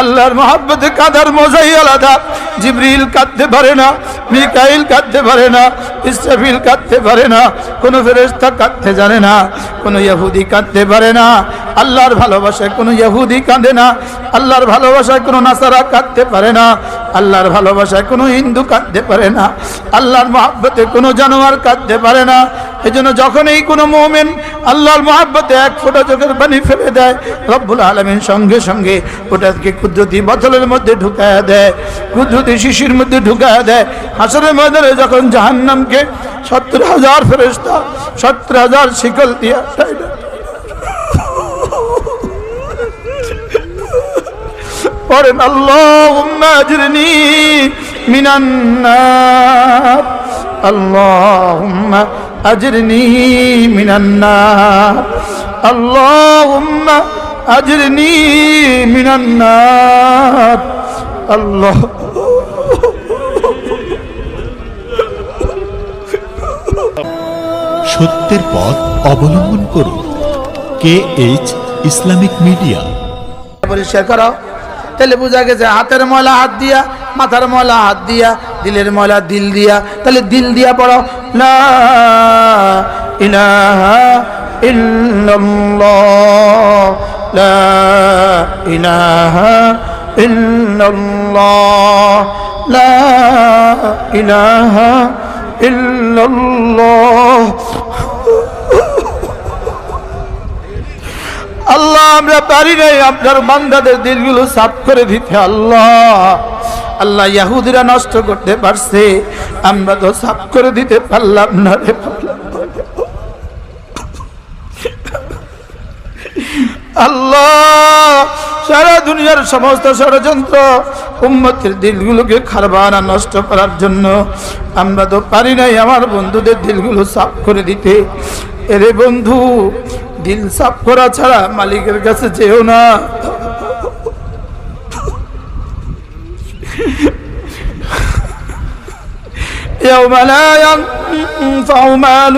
আল্লাহর মহাব্বতে কাদার মজাই আলাদা। জিবরিল কাঁদতে পারে না, মিকাইল কাঁদতে পারে না, ইসরাফিল কাঁদতে পারে না, কোনো ফেরেস্তা কাঁদতে জানে না, কোনো ইয়াহুদি কাঁদতে পারে না। আল্লাহর ভালোবাসায় কোনো ইহুদি কাঁদে না, আল্লাহর ভালোবাসায় কোনো নাসারা কাঁদতে পারে না, আল্লাহর ভালোবাসায় কোনো হিন্দু কাঁদতে পারে না, আল্লাহর মহাব্বতে কোনো জানোয়ার কাঁদতে পারে না। এই জন্য যখনই কোনো মোমেন আল্লাহর মহাব্বতে এক ফোঁটা চোখের পানি ফেলে দেয়, রব্বুল আলমিন সঙ্গে সঙ্গে ওটাকে কুদরতি বোতলের মধ্যে ঢুকায় দেয়, কুদরতি শিশির মধ্যে ঢুকায় দেয়। হাসরের ময়দানে যখন জাহান্নামকে সত্তর হাজার ফেরেস্তা সত্তর হাজার শিকল দিয়া পড়েন আল্লাহুম্মা আজরিনি মিনান নার। আল্লাহুম্মা আজরিনি মিনান নার। আল্লাহুম্মা আজরিনি মিনান নার। আল্লাহ সত্যের পথ অবলম্বন করুন। K H Islamic media. পরিষ্কার করো তাহলে বোঝা গেছে হাতের ময়লা হাত দিয়া, মাথার ময়লা হাত দিয়া, দিলের ময়লা দিল দিয়া। তাহলে দিল দিয়া পড়ো লা ইলাহা ইল্লাল্লাহ, লা লা আল্লাহ, আমরা পারি নাই, আপনার বান্দাদের দিলগুলো সাফ করে দিতে, আল্লাহ। আল্লাহ, ইয়াহুদিরা নষ্ট করতে পারছে, আমরা তো সাফ করে দিতে পারলাম না রে আল্লাহ, সারা দুনিয়ার সমস্ত ষড়যন্ত্র উম্মতের দিলগুলোকে খারবানা নষ্ট করার জন্য আমরা তো পারি নাই, আমার বন্ধুদের দিলগুলো সাফ করে দিতে। এরে বন্ধু দিল সাফ করা ছাড়া মালিকের কাছে যেও না يوم لا ينفع مال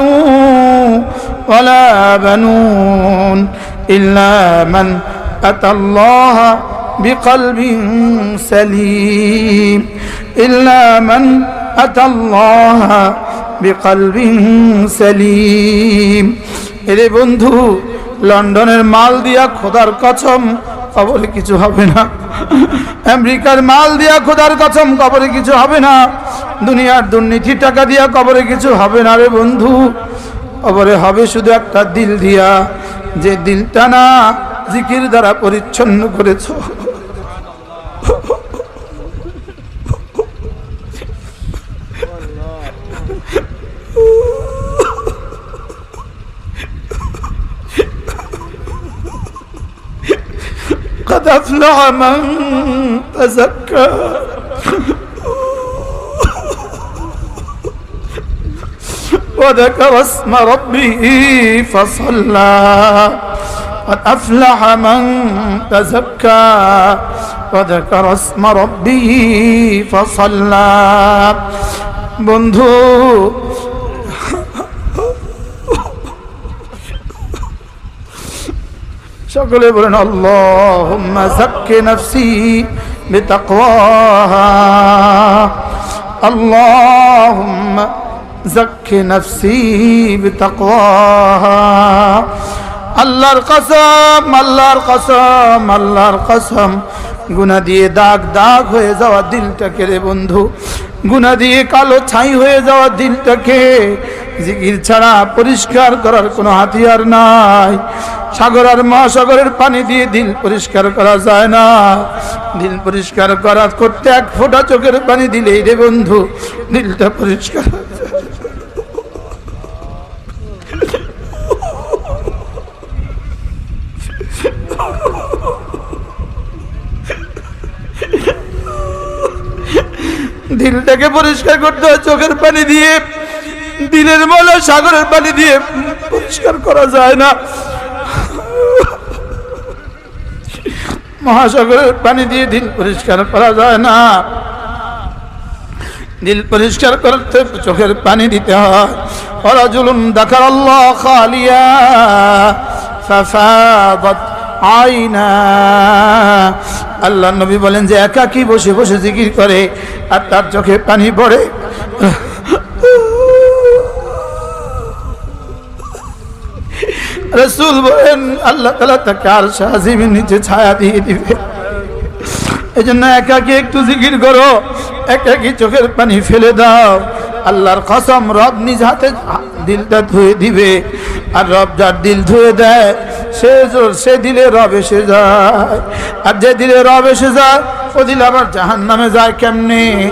ولا بنون إلا من أتى الله بقلب سليم إلا من أتى الله بقلب سليم এরে বন্ধু, লন্ডনের মাল দিয়া খোদার কসম কবরে কিছু হবে না। আমেরিকার মাল দিয়া খোদার কসম কবরে কিছু হবে না। দুনিয়ার দুর্নীতি টাকা দিয়া কবরে কিছু হবে না রে বন্ধু। কবরে হবে শুধু একটা দিল দিয়া। যে দিলটা না জিকির দ্বারা পরিচ্ছন্ন করেছ। قد أفلح من تزكى وذكر اسم ربه فصلى قد أفلح من تزكى وذكر اسم ربه فصلى বন্ধু সকলে বলেন, আল্লাহুম্মা যাক্কি নাফসি বিতাকওয়াহা। আল্লাহুম্মা যাক্কি নাফসি বিতাকওয়াহা। আল্লাহর কসম আল্লাহর কসম আল্লাহর কসম। গুনা দিয়ে দাগ দাগ হয়ে যাওয়া দিলটাকে রে বন্ধু। গুনা দিয়ে কালো ছাই হয়ে যাওয়া দিলটাকে জিকির ছাড়া পরিষ্কার করার কোনো হাতিয়ার নাই। সাগর আর মহাসাগরের পানি দিয়ে দিল পরিষ্কার করা যায় না। দিল পরিষ্কার করা করতে এক ফোঁটা চোখের পানি দিলেই রে বন্ধু, দিলটা পরিষ্কার দিলটাকে পরিষ্কার করতে হয়, চোখের পানি দিয়ে। দিলের ময়লা সাগরের পানি দিয়ে পরিষ্কার করা যায় না। মহাসাগরের পানি দিয়ে দিন পরিষ্কার করা যায় না। দিল পরিষ্কার করতে চোখের পানি দিতে হয়। ওরা জুলুম দেখার আল্লাহ খালিয়া আইনা। আল্লাহ নবী বলেন যে একাকি বসে বসে জিকির করে আর তার চোখে পানি পড়ে। রসুল বলেন, আল্লাহ তালা তাকে আর সাহায্যের নিচে ছায়া দিয়ে দিবে। এই জন্য একাকি একটু জিকির করো, একাকি চোখের পানি ফেলে দাও। আল্লাহর কসম, রব নিজ হাতে দিলটা ধুয়ে দিবে, আর রব যার দিল ধুয়ে দেয়, সে জ- সে দিলে রব এসে যায়। আর যে দিলে রব এসে যায়, ও দিলে আবার জাহান নামে যায় কেমনে?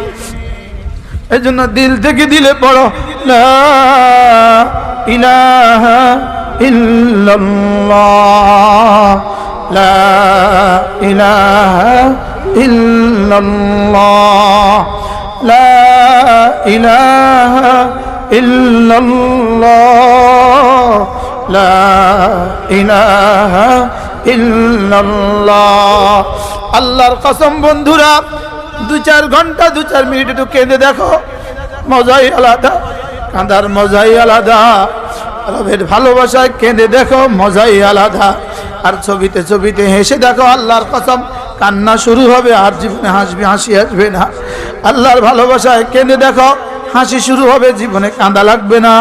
এই জন্য দিল থেকে দিলে পড়ো, লা ইলাহা ইল্লাল্লাহ, লা ইলাহা ইল্লাল্লাহ, লা ইলাহা ইল্লাল্লাহ, লা ইলাহা ইল্লাল্লাহ। আল্লাহর কসম বন্ধুরা, দু চার ঘণ্টা, দু চার মিনিট একটু কেঁদে দেখো, মজাই আলাদা, কাঁদার মজাই আলাদা। রবের ভালোবাসায় কেঁদে দেখো, মজাই আলাদা। আর ছবিতে ছবিতে হেসে দেখো, আল্লাহর কসম, কান্না শুরু হবে, আর জীবনে হাসবে, হাসি আসবে না। আল্লাহর ভালোবাসায় কেঁদে দেখো, হাসি শুরু হবে, জীবনে কাঁদা লাগবে না।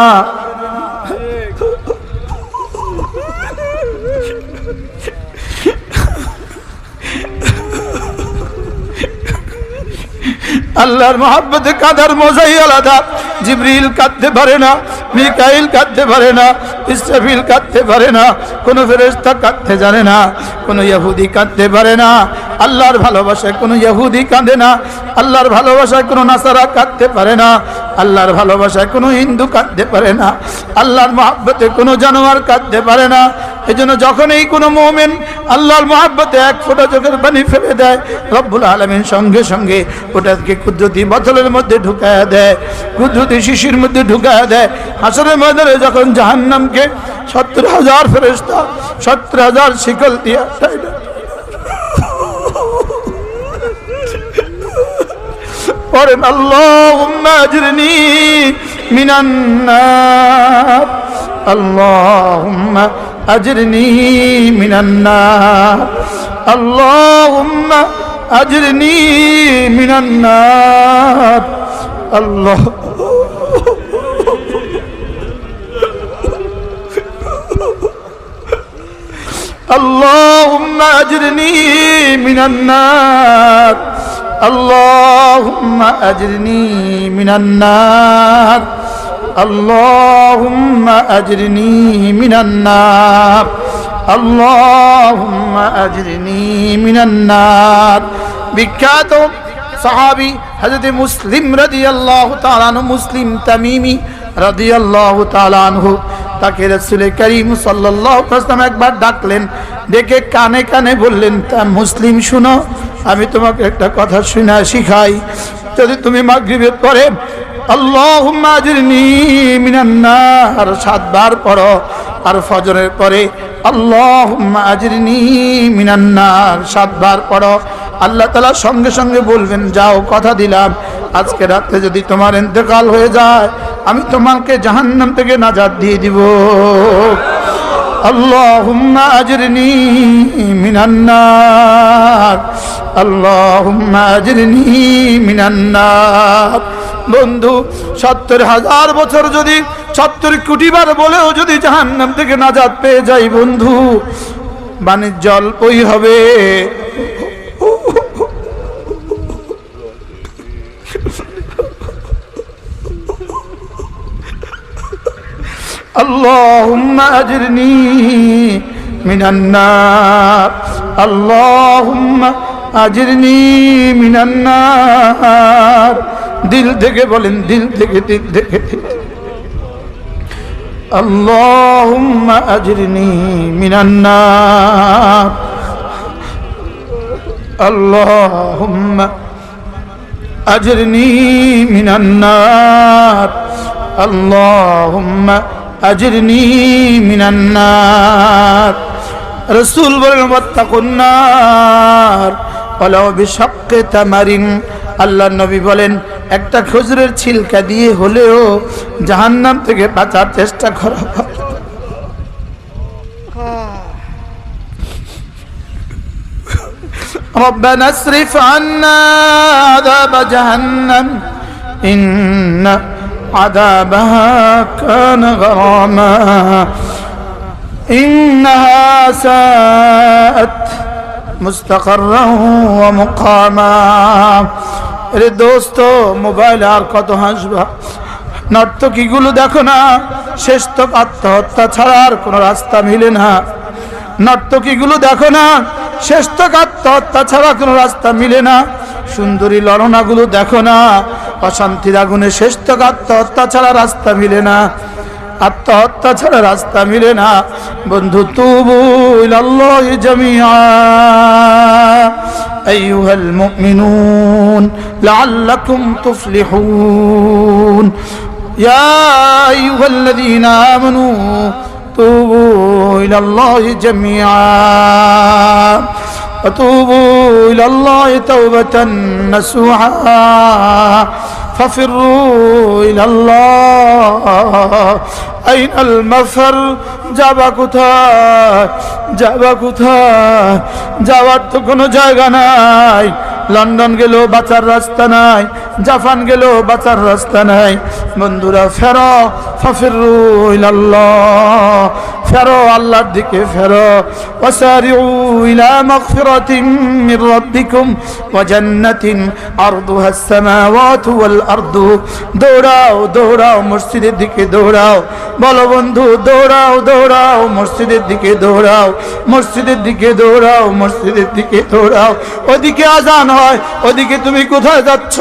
আল্লাহর মহাব্বতে কাদার মজাই আলাদা। জিবরিল কাঁদতে পারে না, মিকাইল কাঁদতে পারে না, ইসরাফিল কাঁদতে পারে না, কোনো ফেরেশতা কাঁদতে জানে না, কোনো ইহুদি কাঁদতে পারে না, আল্লাহর ভালোবাসায় কোনো ইহুদি কাঁদে না, আল্লাহর ভালোবাসায় কোনো নাসারা কাঁদতে পারে না, আল্লাহর ভালোবাসায় কোনো হিন্দু কাঁদতে পারে না, আল্লাহর মহাব্বতে কোনো জানোয়ার কাঁদতে পারে না এই জন্য যখনই কোনো মোমেন আল্লাহর মহাব্বতে এক ফোঁটা চোখের পানি ফেলে দেয়, রব্বুল আলমিন সঙ্গে সঙ্গে ওটাকে কুদরতি বোতলের মধ্যে ঢুকায় দেয়, কুদরতি শিশির মধ্যে ঢুকায় দেয় হাসরের ময়দানে যখন জাহান্নামকে সত্তর হাজার ফেরেস্তা সত্তর হাজার শিকল দিয়া তাই না? পড়েন আল্লাহুম্মা أجرني من النار اللهم أجرني من النار الله اللهم أجرني من النار اللهم أجرني من النار اللهم أجرني من النار اللهم أجرني من النار বিখ্যাত সাহাবি হযরত মুসলিম রাদিয়াল্লাহু তাআলা আনহু মুসলিম তামিমি রাদিয়াল্লাহু তাআলা আনহু তাকে রাসূল করিম সাল্লাল্লাহু আলাইহি ওয়াসাল্লাম একবার ডাকলেন ডেকে কানে কানে বললেন তা মুসলিম শুনো আমি তোমাকে একটা কথা শুনা শিখাই যদি তুমি মাগরিবের পরে আল্লাহর সাতবার পড়ো, আর ফজরের পরে আল্লাহ আজিরনি মিনান্নার সাতবার পড়ো। আল্লাহ তালা সঙ্গে সঙ্গে বলবেন, যাও, কথা দিলাম। আজকে রাত্রে যদি তোমার ইন্তেকাল হয়ে যায়, আমি তোমাকে জাহান্নাম থেকে নাজাদ দিয়ে দিব। আল্লাহুম্মা আজরিনি মিনান্নার আল্লাহুম্মা আজরিনি মিনান্নার বন্ধু সত্তর হাজার বছর যদি সত্তর কোটি বার বলেও যদি জাহান্নাম থেকে নাজাদ পেয়ে যাই বন্ধু বাণিজ্য অল্পই হবে اللهم أجرني من النار اللهم أجرني من النار দিল থেকে বলেন, দিল থেকে দিল থেকে। রসুল আজরিনি মিনান নার। আল্লাহুম্মা বলেন, ওয়াত্তাকুন তামারিন। নবী বলেন একটা খজুরের ছিলকা দিয়ে হলেও জাহান্নাম থেকে বাঁচার চেষ্টা করা ভালো। ربنا اصرف عنا عذاب جهنم إن عذابها كان غراما إنها ساءت مستقرا ومقاما রে দোস্ত, মোবাইল আর কত হাসবা? নর্তকীগুলো দেখো না, শেষ তো আত্মহত্যা ছাড়া আর কোনো রাস্তা মিলে না। নর্তকীগুলো দেখো না, শেষ তো আত্মহত্যা ছাড়া কোনো রাস্তা মিলে না। সুন্দরী ললনাগুলো দেখো না, অশান্তির আগুনে শেষ তো আত্মহত্যা ছাড়া রাস্তা মিলে না। আত্মহত্যা ছাড়া রাস্তা মিলে না বন্ধু তুবু ইলাল্লাহি জামিআ أيها المؤمنون لعلكم تفلحون يا أيها الذين آمنوا توبوا إلى الله جميعا وتوبوا إلى الله توبة نسوعا ففروا إلى الله আইনাল মাসার যাবা কোথায়? যাবা কোথায়? যাওয়ার তো কোনো জায়গা নাই। লন্ডন গেলেও বাঁচার রাস্তা নাই। জাপান গেলেও বাঁচার রাস্তা নাই। বন্ধুরা, ফেরো, ফাফিরু ইলাল্লাহ। ফেরো, আল্লাহর দিকে ফেরো। দৌড়াও দৌড়াও, মসজিদের দিকে দৌড়াও। বলো বন্ধু, দৌড়াও দৌড়াও, মসজিদের দিকে দৌড়াও। মসজিদের দিকে দৌড়াও, মসজিদের দিকে দৌড়াও। ওদিকে আজান হয়, ওদিকে তুমি কোথায় যাচ্ছ?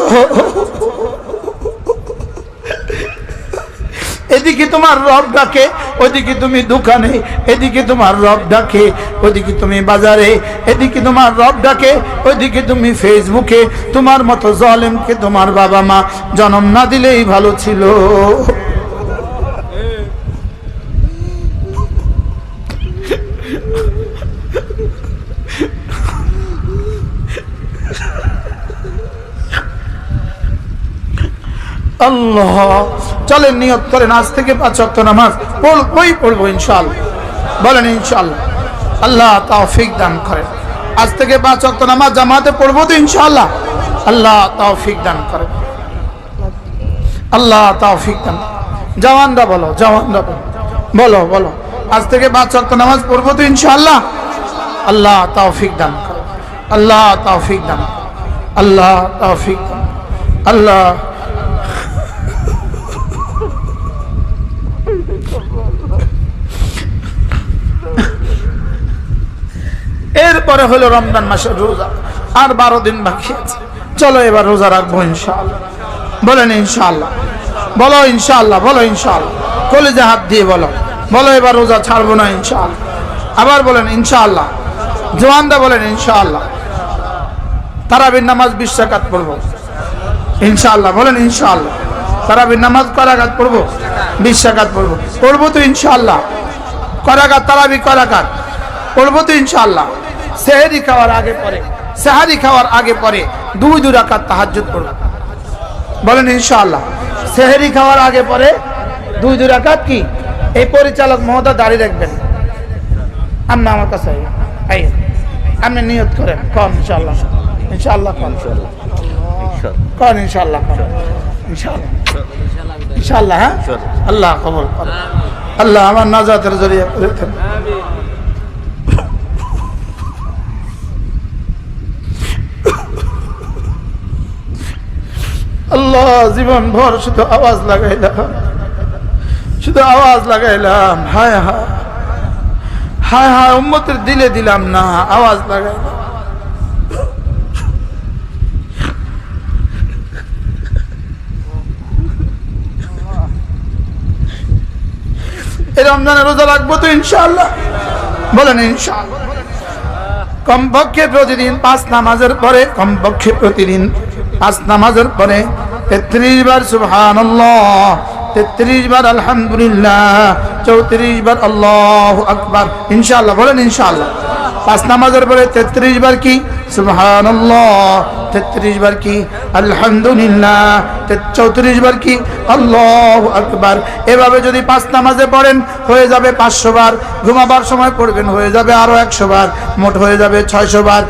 এদিকে তোমার রব ডাকে ওদিকে তুমি দোকানে, এদিকে তোমার রব ডাকে ওদিকে তুমি বাজারে, এদিকে তোমার রব ডাকে ওদিকে তুমি ফেসবুকে, তোমার মতো জলেমকে তোমার বাবা মা জন্ম না দিলেই ভালো ছিল। আল্লাহ চলেন, নিয়ত করেন। আজ থেকে পাঁচ অক্ট নামাজ পড়বই পড়ব ইনশাআল্লাহ। বলেন, ইনশাআল্লাহ। আল্লাহ তাওফিক দান করেন। আজ থেকে পাঁচ অক্ট নামাজ জামাতে পড়ব তো ইনশাআল্লাহ। আল্লাহ তাওফিক দান করেন। আল্লাহ তাওফিক দান জওয়ানরা বলো জওয়ানরা বলো। বলো বলো। আজ থেকে পাঁচ অক্ট নামাজ পড়ব তো ইনশাআল্লাহ। আল্লাহ তাওফিক দান করেন। আল্লাহ তাওফিক দান। আল্লাহ তাওফিক দান আল্লাহ এরপরে হলো রমজান মাসের রোজা। আর বারো দিন বাকি আছে। চলো এবার রোজা রাখব ইনশাআল্লাহ। বলেন ইনশাআল্লাহ। বলো ইনশাআল্লাহ বলো ইনশাআল্লাহ। কলেজে হাত দিয়ে বলো। বলো এবার রোজা ছাড়বো না ইনশাআল্লাহ। আবার বলেন ইনশাআল্লাহ। জোয়ানদা বলেন ইনশাআল্লাহ। তারাবির নামাজ বিশ রাকাত পড়ব। ইনশাআল্লাহ, বলেন ইনশাআল্লাহ। তারাবির নামাজ করাঘাত পড়ব? বিশ রাকাত পড়ব। পড়ব তো ইনশাআল্লাহ। করাঘাত তারাবি করাঘাত পড়ব তো ইনশাআল্লাহ। সেহেরি খাওয়ার আগে পরে সেহারি খাওয়ার আগে পরে দুই দুই রাকাত তাহাজ্জুদ পড়ব বলেন ইনশাআল্লাহ। সেহেরি খাওয়ার আগে পরে দুই দুই রাকাত কি? এই পরিচালক মহোদয় দাঁড়িয়ে রাখবেন আপনি আমার কাছে আপনি নিয়ত করেন। কন ইনশাআল্লাহ। ইনশাআল্লাহ কন। কন ইনশাআল্লাহ কন। ইনশাআল্লাহ। ইনশাআল্লাহ হ্যাঁ? আল্লাহ কর আল্লাহ আমার নাজাতের জরিয়া করে আল্লাহ জীবন ভর শুধু আওয়াজ লাগাইলাম। শুধু আওয়াজ লাগাইলাম, হায় হায়। হায় হায়, উম্মতের দিলে দিলাম না, আওয়াজ লাগাইলাম। এই রমজানে রোজা রাখব তো ইনশাল্লাহ বলেন ইনশাআল্লাহ। কমপক্ষে প্রতিদিন পাঁচ নামাজের পরে, কমপক্ষে প্রতিদিন পাঁচ নামাজের পরে তেত্রিশ বার সুবহান তেত্রিশ বার আলহামদুলিল্লাহ, চৌত্রিশ বার আল্লাহ আকবার, ইনশাআল্লাহ, বলেন ইনশাআল্লাহ। পাঁচ নামাজের পরে তেত্রিশ বার কি? সুবহানাল্লাহ, তেত্রিশ বার কি? আলহামদুলিল্লাহ চৌত্রিশ বার কি? আল্লাহ আকবার। এভাবে যদি পাঁচ নামাজে পড়েন, হয়ে যাবে পাঁচশো বার। ঘুমাবার সময় পড়বেন, হয়ে যাবে আরও একশো বার। মোট হয়ে যাবে ছয়শো বার।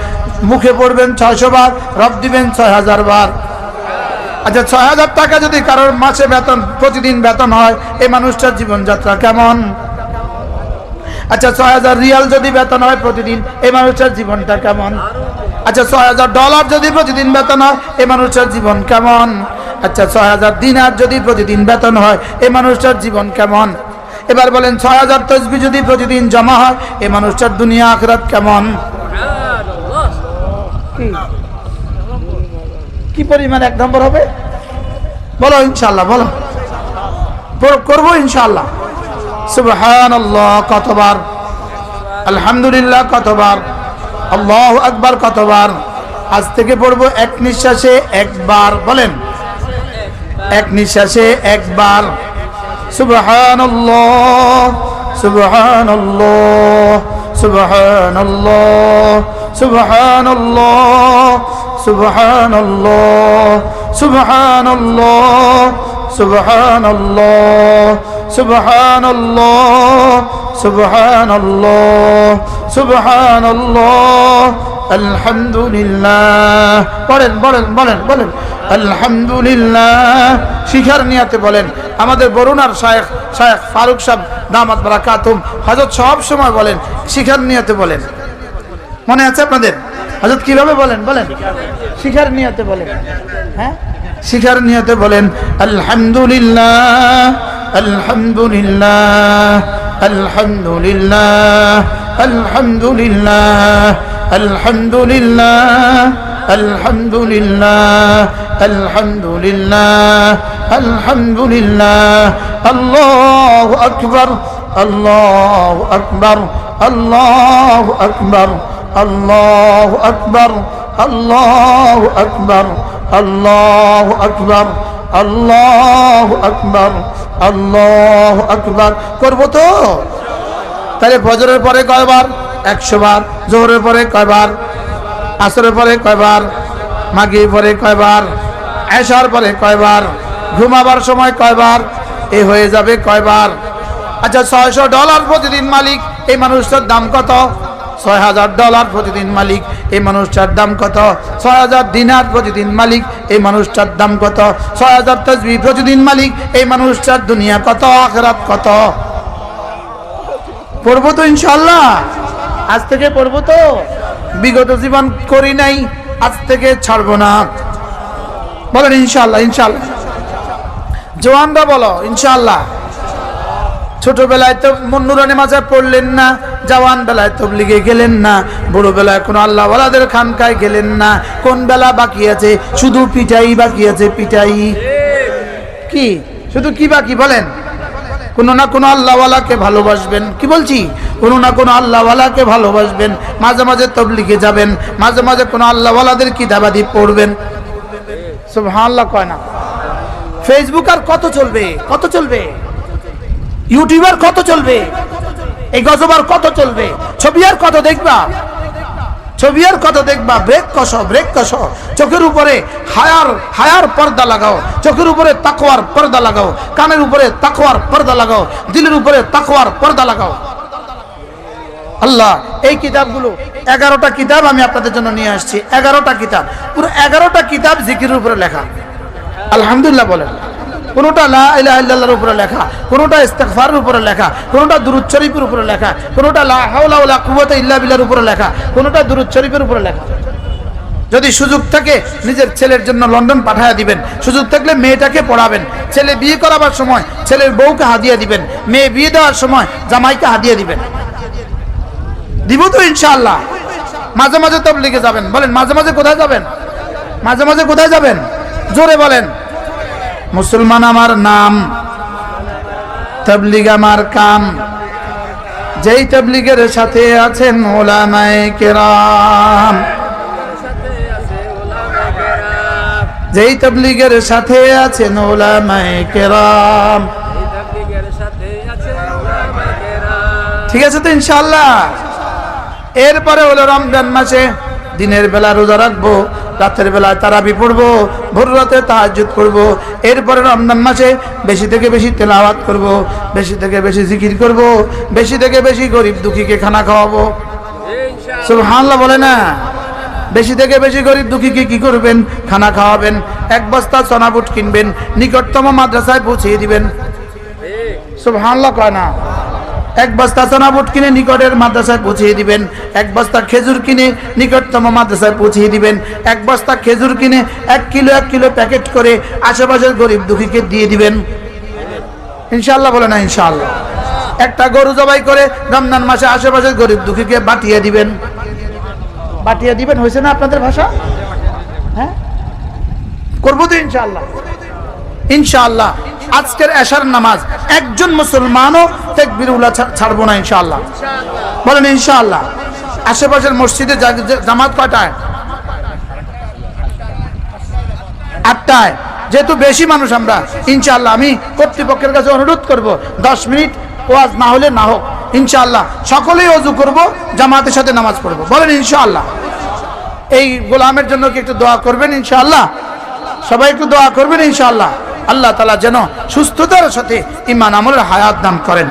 মুখে পড়বেন ছয়শো বার, রব দিবেন ছয় হাজার বার। আচ্ছা ছয় হাজার টাকা যদি কারোর মাসে বেতন, প্রতিদিন বেতন হয়, এই মানুষটার জীবনযাত্রা কেমন? আচ্ছা ছয় হাজার রিয়াল যদি বেতন হয় প্রতিদিন, এই মানুষটার জীবনটা কেমন? আচ্ছা ছয় হাজার ডলার যদি প্রতিদিন বেতন হয়, এই মানুষটার জীবন কেমন? আচ্ছা ছয় হাজার দিনার যদি প্রতিদিন বেতন হয়, এই মানুষটার জীবন কেমন? এবার বলেন, ছয় হাজার তসবি যদি প্রতিদিন জমা হয়, এই মানুষটার দুনিয়া আখরাত কেমন কি কি পরিমাণ এক নম্বর হবে? বলো ইনশাল্লাহ বলো। করব ইনশাল্লাহ সুবহান কতবার? আলহামদুলিল্লাহ, কতবার? আল্লাহ আকবার, কতবার? আজ থেকে পড়ব এক নিঃশ্বাসে একবার, বলেন। এক নিঃশ্বাসে একবার। সুবহান সুবহান সুবহান سبحان الله سبحان الله سبحان الله سبحان الله سبحان الله سبحان الله سبحان الله الحمد لله বলেন বলেন বলেন বলেন। আলহামদুলিল্লাহ। শিখার নিয়াতে বলেন, আমাদের বরুণার শায়েখ শায়েখ ফারুক সাহেব, দামাত বারাকাতুম, হযরত সব সময় বলেন, শিখার নিয়াতে বলেন। মনে আছে আপনাদের? হযরত কীভাবে বলেন? বলেন। শিখার নিয়াতে বলেন। হ্যাঁ? শিখার নিয়াতে বলেন, আলহামদুলিল্লাহ আলহামদুলিল্লাহ আলহামদুলিল্লাহ আলহামদুলিল্লাহ আলহামদুলিল্লাহ আলহামদুলিল্লাহ আলহামদুলিল্লাহ আলহামদুলিল্লাহ, আল্লাহ আকবর আল্লাহ আকবর আল্লাহ আকবর। আল্লাহ আকবর আল্লাহ আকবর আল্লাহ আকবর করব তো? তাহলে ফজরের পরে কয়বার? একশো বার। জোহরের পরে কয়বার? আসরের পরে কয়বার? মাগির পরে কয়বার? এশার পরে কয়বার? ঘুমাবার সময় কয়বার? এ হয়ে যাবে কয়বার? আচ্ছা ছয়শো ডলার প্রতিদিন মালিক। এই মানুষটার দাম কত? ছয় হাজার ডলার প্রতিদিন মালিক, এই মানুষটার দাম কত? ছয় হাজার দিনার প্রতিদিন মালিক, এই মানুষটার দাম কত? ছয় হাজার তসবি প্রতিদিন মালিক, এই মানুষটার দুনিয়া কত? আখরাত কত? পড়ব তো ইনশাল্লাহ আজ থেকে পড়ব তো। বিগত জীবন করি নাই, আজ থেকে ছাড়বো না। বলেন ইনশাল্লাহ ইনশাল্লাহ জোয়ানরা বলো ইনশাল্লাহ ছোটবেলায় তো মন্নুরানি মাঝে পড়লেন না জওয়ান বেলায় তবলিগে গেলেন না, বড় বেলায় কোনো আল্লাহ ওয়ালাদের খানকায় গেলেন না। কোন বেলা বাকি আছে? শুধু পিটাই বাকি আছে, পিটাই। কি? শুধু কি বাকি বলেন? কোনো না কোনো আল্লাহওয়ালাকে ভালোবাসবেন। কি বলছি? কোনো না কোনো আল্লাহওয়ালাকে ভালোবাসবেন। মাঝে মাঝে তবলিগে যাবেন, মাঝে মাঝে কোনো আল্লাহওয়ালাদের কিতাবাদি পড়বেন? সুবহানাল্লাহ কয় না। ফেসবুক আর কত চলবে? কত চলবে? ইউটিউবার কত চলবে? এই গজবার কত চলবে? ছবি আর কত দেখবা? ছবি আর কত দেখবা? ব্রেক কষো ব্রেক কষো। চোখের উপরে হায়ার হায়ার পর্দা লাগাও। চোখের উপরে তাকওয়ার পর্দা লাগাও। কানের উপরে তাকওয়ার পর্দা লাগাও। দিলের উপরে তাকওয়ার পর্দা লাগাও। আল্লাহ, এই কিতাবগুলো, এগারোটা কিতাব আমি আপনাদের জন্য নিয়ে আসছি। এগারোটা কিতাব। পুরো এগারোটা কিতাব জিকির উপরে লেখা। আলহামদুলিল্লাহ বলেন। কোনোটা লা ইলাহা ইল্লাল্লাহর উপরে লেখা, কোনোটা ইস্তেগফারের উপরে লেখা, কোনোটা দুরূদ শরীফের উপরে লেখা, কোনোটা লা হাওলা ওয়ালা কুওয়াতা ইল্লা বিল্লাহর উপরে লেখা, কোনোটা দুরূদ শরীফের উপরে লেখা। যদি সুযোগ থাকে নিজের ছেলের জন্য লন্ডন পাঠায় দিবেন, সুযোগ থাকলে মেয়েটাকে পড়াবেন, ছেলে বিয়ে করাবার সময় ছেলের বউকে হাদিয়ে দিবেন, মেয়ে বিয়ে দেওয়ার সময় জামাইকে হাদিয়ে দিবেন। দিব তো ইনশাআল্লাহ। মাঝে মাঝে তবলিগে যাবেন। বলেন, মাঝে মাঝে কোথায় যাবেন? মাঝে মাঝে কোথায় যাবেন? জোরে বলেন। মুসলমান আমার নাম, তবলিগ আমার কাম। যেই তবলিগের সাথে আছেন ওলামায়ে কেরাম। যেই তবলিগের সাথে আছেন ওলামায়ে কেরাম। ঠিক আছে তো ইনশাল্লাহ এরপরে হলো রমজান মাসে দিনের বেলা রোজা রাখব। রাতের বেলায় তারাবি পড়ব, ভোর রাতে তাহাজুদ করব এরপরে রমজান মাসে বেশি থেকে বেশি তেলাওয়াত করব, বেশি থেকে বেশি জিকির করব, বেশি থেকে বেশি গরিব দুঃখীকে খানা খাওয়াবো। সুবহানাল্লাহ বলে না? বেশি থেকে বেশি গরিব দুঃখীকে কি করবেন? খানা খাওয়াবেন, এক বস্তা চনাবুট কিনবেন, নিকটতম মাদ্রাসায় পৌঁছিয়ে দিবেন। সুবহানাল্লাহ কয় না? এক বস্তা চনাবুট কিনে নিকটের মাদ্রাসায় পৌঁছিয়ে দিবেন। এক বস্তা খেজুর কিনে নিকটতম মাদ্রাসায় পৌঁছিয়ে দিবেন। এক বস্তা খেজুর কিনে এক কিলো এক কিলো প্যাকেট করে আশেপাশের গরিব দুঃখীকে দিয়ে দিবেন। ইনশাল্লাহ বলে না ইনশাল্লাহ একটা গরু জবাই করে রমজান মাসে আশেপাশের গরিব দুঃখীকে বাটিয়ে দিবেন। বাটিয়ে দিবেন, হয়েছে না আপনাদের ভাষা? হ্যাঁ? করব তো ইনশাআল্লাহ। ইনশাআল্লাহ। আজকের এশার নামাজ একজন মুসলমানও তেকবিরুল্লাহ ছাড়বো না ইনশাআল্লাহ। বলেন ইনশাআল্লাহ। আশেপাশের মসজিদে জামাত কটায় আটটায়। যেহেতু বেশি মানুষ আমরা, ইনশাআল্লাহ আমি কর্তৃপক্ষের কাছে অনুরোধ করব, দশ মিনিট ওয়াজ না হলে না হোক, ইনশাআল্লাহ সকলেই অজু করব, জামাতের সাথে নামাজ পড়ব। বলেন ইনশাআল্লাহ। এই গোলামের জন্য কি একটু দোয়া করবেন ইনশাআল্লাহ? সবাই একটু দোয়া করবেন ইনশাআল্লাহ। আল্লাহ তালা যেন সুস্থতার সাথে ইমান আমলের হায়াত দান করেন।